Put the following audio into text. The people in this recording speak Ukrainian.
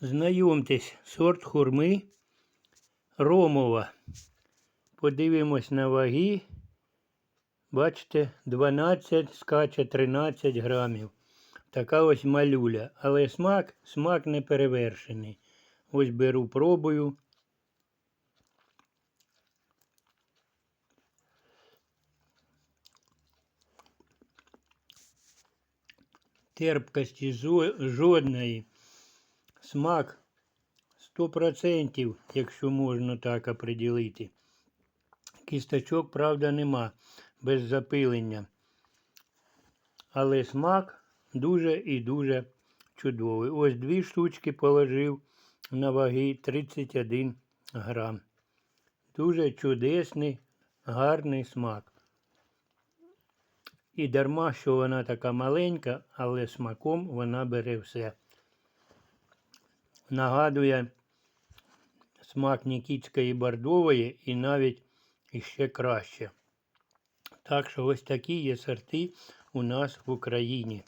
Знайомтесь, сорт хурми Ромова. Подивимось на ваги. Бачите, 12 скаче 13 грамів. Така ось малюля. Але смак, смак не перевершений. Ось беру, пробую. Терпкості жодної. Смак 100%, якщо можна так оприділити. Кісточок, правда, нема без запилення. Але смак дуже і дуже чудовий. Ось дві штучки положив на ваги 31 грам. Дуже чудесний, гарний смак. І дарма, що вона така маленька, але смаком вона бере все. Нагадує смак Нікітської бордової і навіть іще краще. Так що ось такі є сорти у нас в Україні.